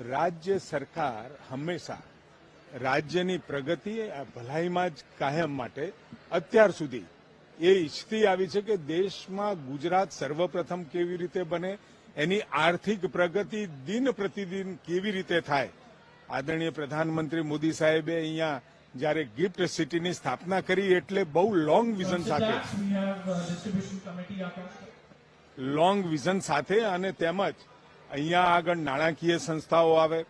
રાજ્ય સરકાર હંમેશા રાજ્યની પ્રગતિ ભલાઈમાં જ કાયમ માટે અત્યાર સુધી એ ઈચ્છતી આવી છે કે દેશમાં ગુજરાત સર્વપ્રથમ કેવી રીતે બને એની આર્થિક પ્રગતિ દિન પ્રતિદિન કેવી રીતે થાય આદરણીય પ્રધાનમંત્રી મોદી સાહેબે અહીંયા જ્યારે ગિફ્ટ સિટીની સ્થાપના કરી એટલે બહુ લોંગ વિઝન સાથે uh. લોંગ વિઝન સાથે અને તેમજ અહીંયા આગળ નાણાકીય સંસ્થાઓ આવે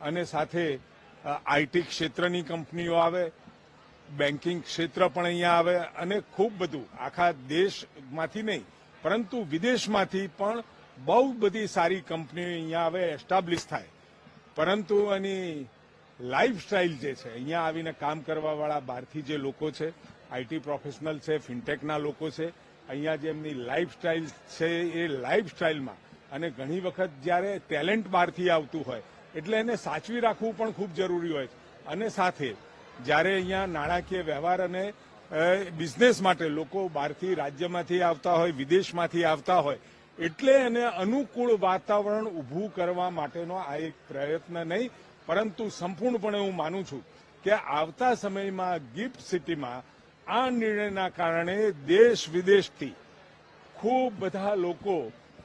અને સાથે આઈટી ક્ષેત્રની કંપનીઓ આવે, બેન્કિંગ ક્ષેત્ર પણ અહીંયા આવે અને ખૂબ બધું. આખા દેશમાંથી નહીં, પરંતુ વિદેશમાંથી પણ બહુ બધી સારી કંપનીઓ અહીંયા આવે, એસ્ટાબ્લિશ થાય. પરંતુ એની લાઇફસ્ટાઇલ જે છે, અહીંયા આવીને કામ કરવાવાળા બહારથી જે લોકો છે આઈટી પ્રોફેશનલ છે, ફિનટેકના લોકો છે, અહીંયા જે એમની લાઇફસ્ટાઇલ છે, એ લાઈફસ્ટાઈલમાં અને ઘણી વખત જ્યારે ટેલેન્ટ બહારથી આવતું હોય, એટલે એને સાચવી રાખવું પણ ખૂબ જરૂરી હોય અને સાથે જ્યારે અહીંયા નાણાકીય વ્યવહાર અને બિઝનેસ માટે લોકો બહારથી રાજ્યમાંથી આવતા હોય, વિદેશમાંથી આવતા હોય, એટલે એને અનુકૂળ વાતાવરણ ઊભું કરવા માટેનો આ એક પ્રયત્ન નહીં, પરંતુ સંપૂર્ણપણે હું માનું છું કે આવતા સમયમાં ગિફ્ટ સિટીમાં આ નિર્ણયના કારણે દેશ વિદેશથી ખૂબ બધા લોકો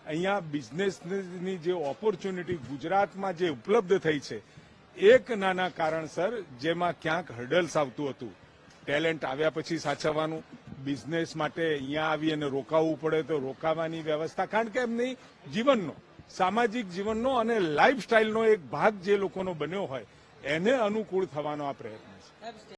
અહીંયા બિઝનેસની જે ઓપોર્ચ્યુનિટી ગુજરાતમાં જે ઉપલબ્ધ થઈ છે, એક નાના કારણસર જેમાં ક્યાંક હર્ડલ્સ આવતું હતું. ટેલેન્ટ આવ્યા પછી સાચવવાનું બિઝનેસ માટે અહીંયા આવી અને રોકાવવું પડે તો રોકાવાની વ્યવસ્થા. કારણ કે એમની જીવનનો, સામાજિક જીવનનો અને લાઇફસ્ટાઇલનો એક ભાગ જે લોકોનો બન્યો હોય, એને અનુકૂળ થવાનો આ પ્રયત્ન છે.